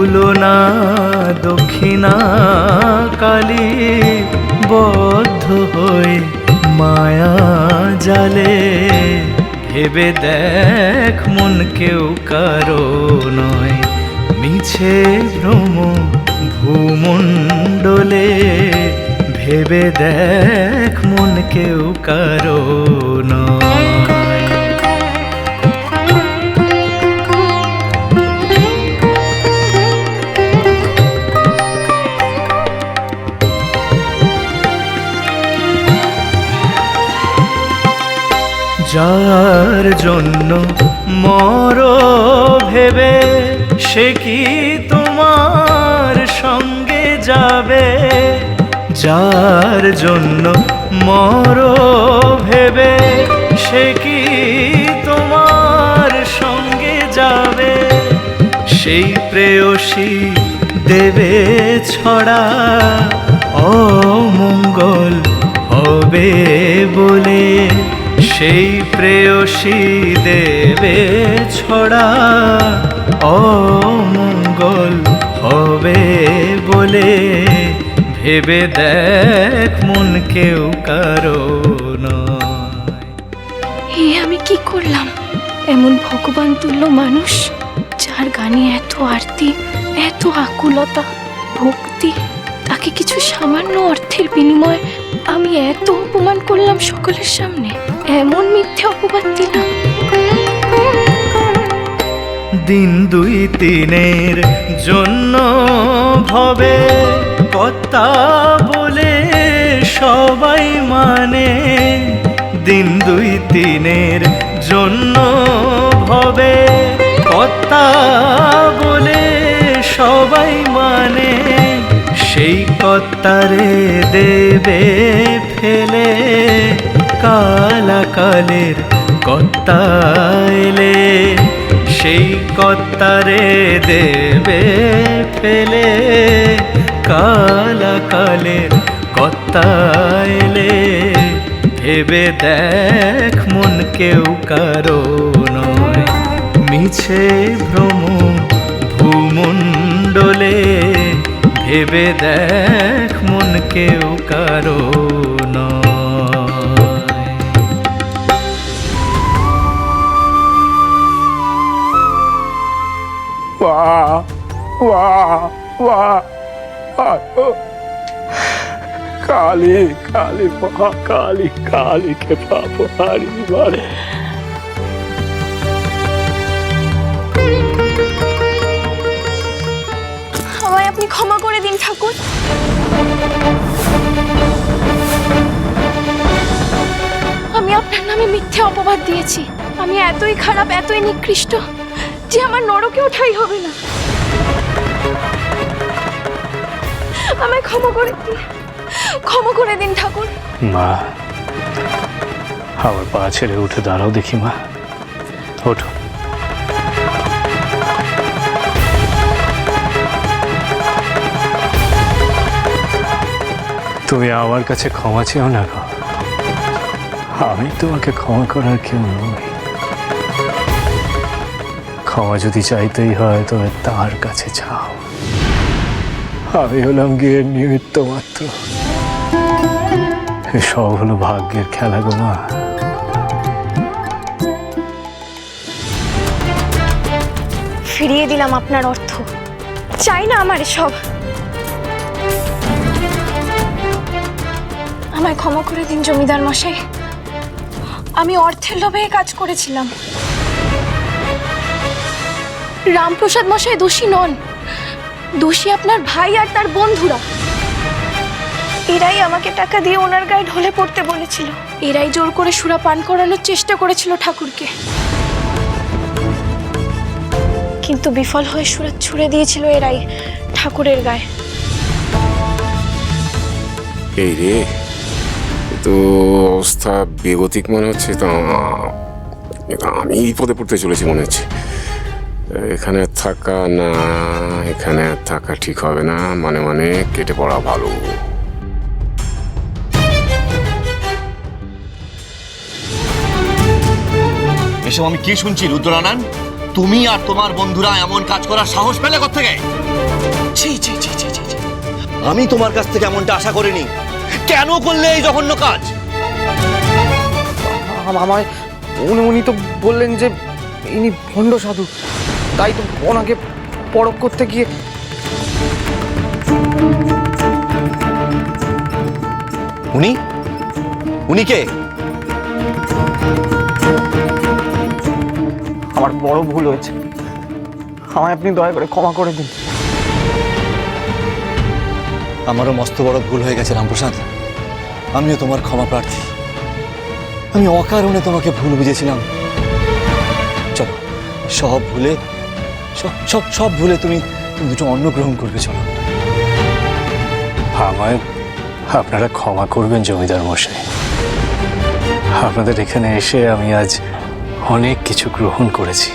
ভুলো দক্ষিণা কালী বদ্ধ হয়ে মায়া জালে। ভেবে দেখ মন কেউ কারও নয়। মিছে ভ্রম ভূমণ্ডলে। ভেবে দেখ মন কেউ কারও নয়। যার জন্য মর ভেবে সে কি তোমার সঙ্গে যাবে? যার জন্য মর ভেবে সে কি তোমার সঙ্গে যাবে? সেই প্রেয়সী দেবে ছড়া অমঙ্গল হবে বলে সেই প্রেয়সী দেবে ছড়া অমঙ্গল হবে বলে ভেবে দেখ মন কেউ কারও এ আমি কি করলাম? এমন ভগবান তুল্য মানুষ যার গানে এত আরতি, এত আকুলতা, ভক্তি, তাকে কিছু সামান্য অর্থের বিনিময়ে আমি এত অপমান করলাম সকলের সামনে। এমন মিথ্যে অপবাদ দিলাম। দিন দুই তিনের জন্য ভবে কথা বলে সবাই মানে। দিন দুই তিনের জন্য ভবে কথা বলে সবাই মানে। সেই কর্তারে দেবে ফেলে কালাকালের কর্তা এলে। সেই কর্তারে দেবে ফেলে কালাকালের কর্তা এলে। ভেবে দেখ মন কেউ কারও নয়। মিছে ভ্রম ভূমণ্ডলে ভেবে দেখ মন কেউ কারো নয় वाह वाह वाह वाह, ओ। काली काली वाह काली काली के पाप हारी मारे আপনি ক্ষমা করে দিন, ঠাকুর। আমি আপনার নামে মিথ্যে অপবাদ দিয়েছি। আমি এতই খারাপ, এতই নিকৃষ্ট যে আমার নরকে ওঠাই হবে না। আমায় ক্ষমা করে দিন। ক্ষমা করে দিন, ঠাকুর। মা, আমার পা ছেড়ে উঠে দাঁড়াও দেখি, মা। ওঠো। তুমি আমার কাছে ক্ষমা চেও না গো। আমি তোমাকে ক্ষমা করার কেউ নই। ক্ষমা যদি চাইতেই হয়, তবে তার কাছে চাও আমি হলাম গিয়ে নিমিত্ত মাত্র। সব হলো ভাগ্যের খেলা গো মা। ফিরিয়ে দিলাম আপনার অর্থ। চাই না আমার সব আমায় ক্ষমা করে দিন, জমিদার মশাই। আমি অর্থের লোভে কাজ করেছিলাম। রামপ্রসাদ মশাই দোষী নন। দোষী আপনার ভাই আর তার বন্ধুরা। এরাই আমাকে টাকা দিয়ে ওনার গায়ে ঢলে পড়তে বলেছিল। এরাই জোর করে সুরা পান করানোর চেষ্টা করেছিল ঠাকুরকে। কিন্তু বিফল হয়ে সুরাত ছুড়ে দিয়েছিল এরাই ঠাকুরের গায়ে। এই রে। তো অবস্থা বেগতিক মনে হচ্ছে তো আমি বিপদে পড়তে চলেছি মনে হচ্ছে। এখানে থাকা না এখানে থাকা ঠিক হবে না মানে মানে কেটে পড়া ভালো। এসব আমি কি শুনছি রুদ্রনারায়ণ? তুমি আর তোমার বন্ধুরা এমন কাজ করার সাহস পেলে থেকে ছি ছি ছি ছি ছি ছি। আমি তোমার কাছ থেকে এমনটা আশা করিনি। কেন করলে এই জঘন্য কাজ? আম- আমায় উনি উনি তো বললেন যে ইনি ভণ্ড সাধু। তাই তো ওনাকে পরখ করতে গিয়ে উনি? উনি কে? আমার বড় ভুল হয়েছে। আমায় আপনি দয়া করে ক্ষমা করে দিন। আমারও মস্ত বড় ভুল হয়ে গেছে রামপ্রসাদ। আমিও তোমার ক্ষমা প্রার্থী। আমি অকারণে তোমাকে ভুল বুঝেছিলাম। চলো, সব ভুলে, সব সব সব ভুলে তুমি তুমি দুটো অন্ন গ্রহণ করবে, চলো। আমায় আপনারা ক্ষমা করবেন, জমিদার মশাই। আপনাদের এখানে এসে আমি আজ অনেক কিছু গ্রহণ করেছি।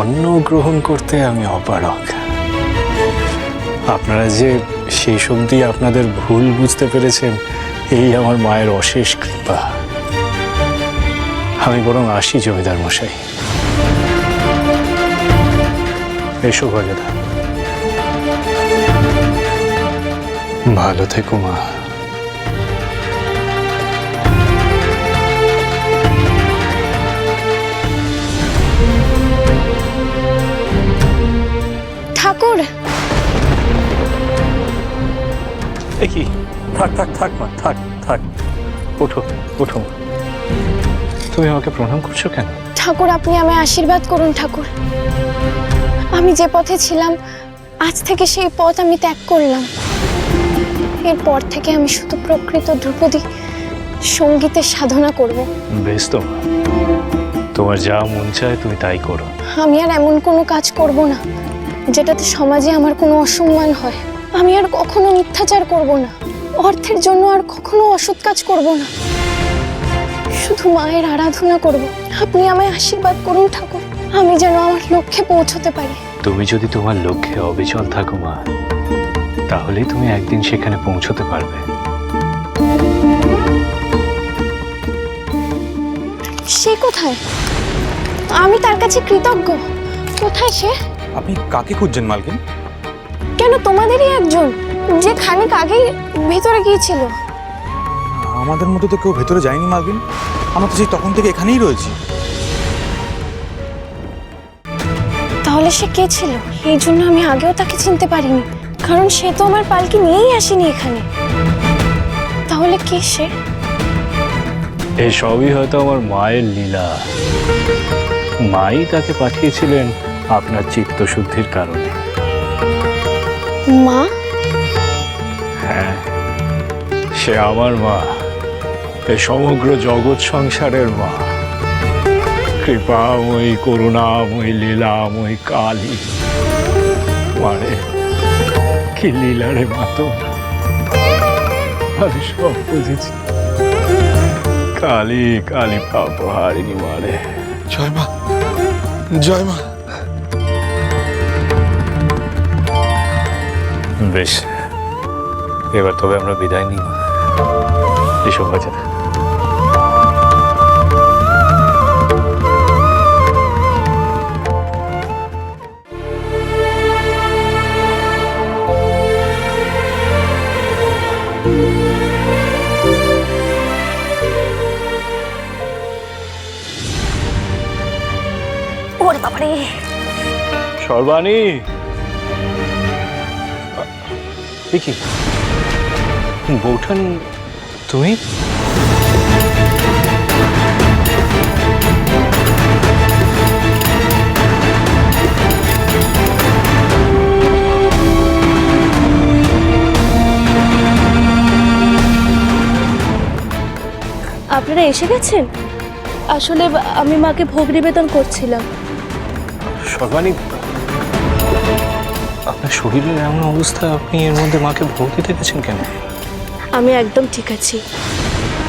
অন্ন গ্রহণ করতে আমি অপারক আপনারা যে সেই সবদি আপনাদের ভুল বুঝতে পেরেছেন, এই আমার মায়ের অশেষ কৃপা। আমি বরং আসি জমিদার মশাই। এসো ভালো থেকো মা। কি থাক থাক থাক মা থাক থাক। ওঠো ওঠো। তুমি আমাকে প্রণাম করছ কেন? ঠাকুর আপনি আমায় আশীর্বাদ করুন ঠাকুর। আমি যে পথে ছিলাম আজ থেকে সেই পথ আমি ত্যাগ করলাম। এরপর থেকে আমি শুধু প্রকৃত ধ্রুপদী সঙ্গীতের সাধনা করব। বেশ তো তোমার যা মন চায় তুমি তাই করো। আমি আর এমন কোনো কাজ করব না যেটাতে সমাজে আমার কোনো অসম্মান হয়। আমি আর কখনো মিথ্যাচার করব না। অর্থের জন্য আর কখনো অসৎ কাজ করব না। শুধু মায়ের আরাধনা করব। আপনি আমায় আশীর্বাদ করুন ঠাকুর। আমি যেন আমার লক্ষ্যে পৌঁছতে পারি। তুমি যদি তোমার লক্ষ্যে অবিচল থাকো মা তাহলে তুমি একদিন সেখানে পৌঁছতে পারবে। সে কোথায়? আমি তার কাছে কৃতজ্ঞ। কোথায় সে? আপনি কাকে খুঁজছেন মালকিন? কেন তোমাদেরই একজন? যে খানিক আগেই ভেতরে গিয়েছিল। আমাদের মতো তো কেউ ভেতরে যায়নি মালকিন। আমরা তো সেই তখন থেকে এখানেই রয়েছি। তাহলে সে কে ছিল? এই জন্য আমি আগেও তাকে চিনতে পারিনি। কারণ সে তো আমার পালকি নিয়েই আসেনি এখানে। তাহলে কে সে? এই সবই হয়তো আমার মায়ের লীলা। মাই তাকে পাঠিয়েছিলেন আপনার চিত্তশুদ্ধির কারণে। মা? হ্যাঁ সে আমার মা। এ সমগ্র জগৎ সংসারের মা। কৃপাময়ী করুণাময়ী লীলাময়ী কালী। মানে কি লীলা রে মাতো আমি সব বুঝেছি। কালী কালী পাপ হারিনি মারে। জয় মা। জয় মা। বেশ এবার তবে আমরা বিদায় নিই। এসব বাজা ওরে সর্বাণী! কি? বৌঠান তুমি? আপনারা এসে গেছেন? আসলে আমি মাকে ভোগ নিবেদন করছিলাম। সর্বাণী আপনার শরীরের এমন অবস্থা আপনি এর মধ্যে মাকে ভোগ দিতে গেছেন কেন? আমি একদম ঠিক আছি।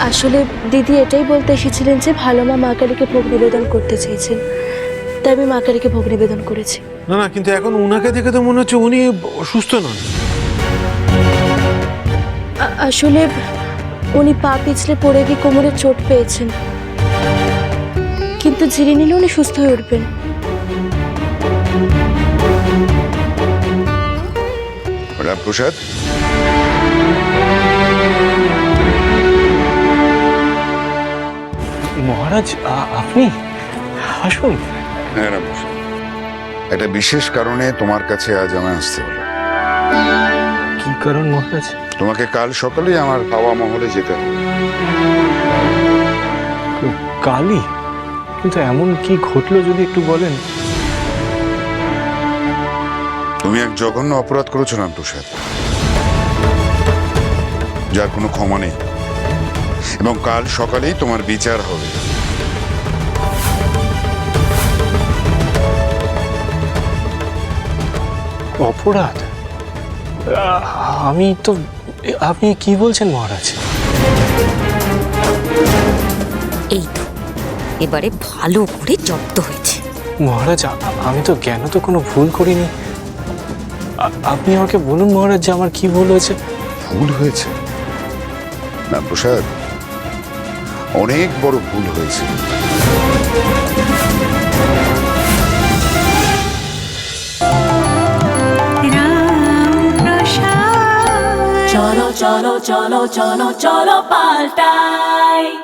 আসলে দিদি এটাই বলতে এসেছিলেন যে ভালো মা মা কালীকে ভোগ নিবেদন করতে চেয়েছেন। তাই আমি মা কালীকে ভোগ নিবেদন করেছি। না না কিন্তু এখন উনাকে দেখে তো মনে হচ্ছে উনি অসুস্থ নন। আ- আসলে উনি পা পিছলে পড়ে গিয়ে কোমরে চোট পেয়েছেন। কিন্তু ঝিরে নিলে উনি সুস্থ হয়ে উঠবেন। রামপ্রসাদ মহারাজ আপনি? আসুন। হ্যাঁ একটা বিশেষ কারণে তোমার কাছে আজ আমি আসতে হলো। কি কারণ মহারাজ? তোমাকে কাল সকালেই আমার হাওয়া মহলে যেতে হবে। কালই? কিন্তু এমন কি ঘটলো যদি একটু বলেন? তুমি এক জঘন্য অপরাধ করেছ রামপ্রসাদ যার কোনো ক্ষমা নেই। এবং কাল সকালেই তোমার বিচার হবে। অপরাধ? আমি তো আপনি কি বলছেন মহারাজ? এই তো এবারে ভালো করে জব্দ হয়েছে। মহারাজ আমি তো জ্ঞান তো কোনো ভুল করিনি। আপনি আমাকে বলুন মহারাজ যে আমার কি ভুল হয়েছে। ভুল হয়েছে? রামপ্রসাদ অনেক বড় ভুল হয়েছে। cholo, cholo, cholo, cholo, cholo, paltai.